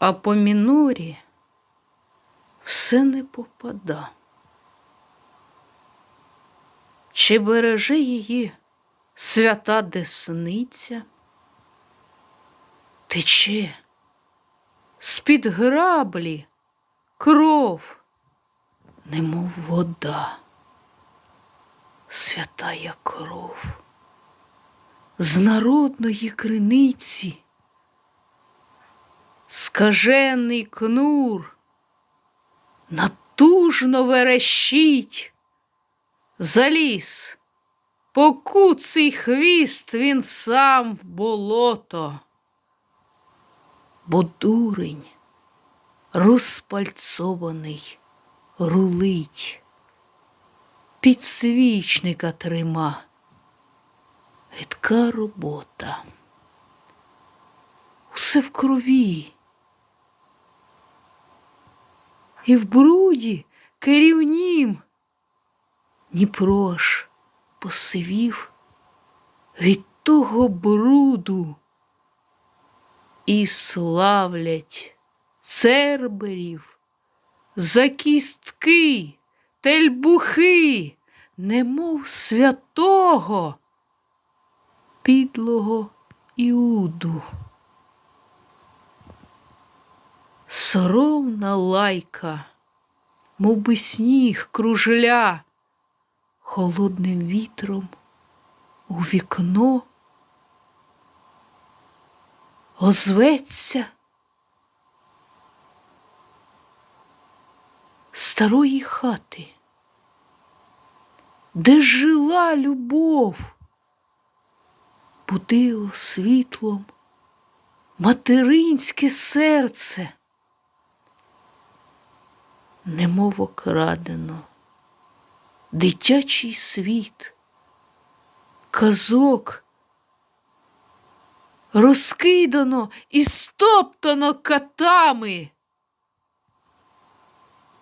а по мінорі все не попада. Чи береже її свята десниця? Тече з-під граблі кров, немов вода, святая кров, з народної криниці, скажений кнур, натужно верещить, заліз, покуций хвіст він сам в болото, бо дурень розпальцований рулить, підсвічника трима. Гидка робота. Усе в крові. І в бруді керівнім. Дніпро ж посивів від того бруду і славлять церберів за кістки, тельбухи, немов святого підлого Іуду. Соромна лайка, мов би сніг кружля, холодним вітром у вікно. Озветься старої хати, де жила любов будило світлом материнське серце, немов окрадено, дитячий світ, казок, розкидано і стоптано катами.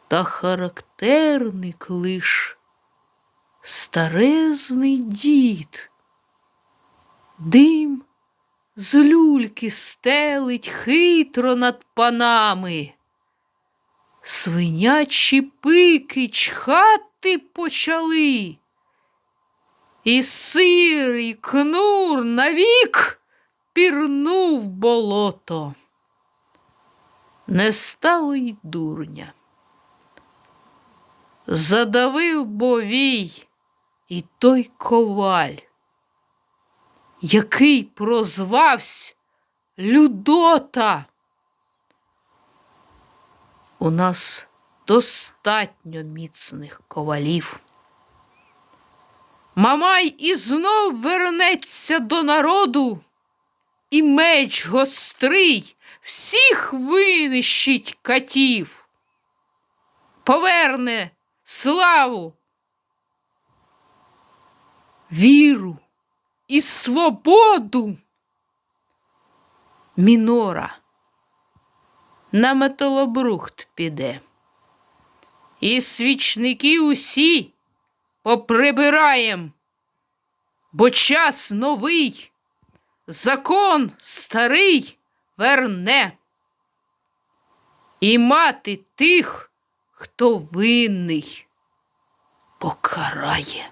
Та характерник лиш старезний дід. Дим з люльки стелить хитро над панами. Свинячі пики чхати почали, і сирий кнур навік пірнув болото. Не стало й дурня. Задавив бовій і той коваль який прозвався Людота. У нас достатньо міцних ковалів. Мамай і знов вернеться до народу, і меч гострий всіх винищить катів, поверне славу, віру і свободу. Мінора на металобрухт піде. І свічники усі поприбираєм, бо час новий, закон старий верне. І мати тих, хто винний, покарає.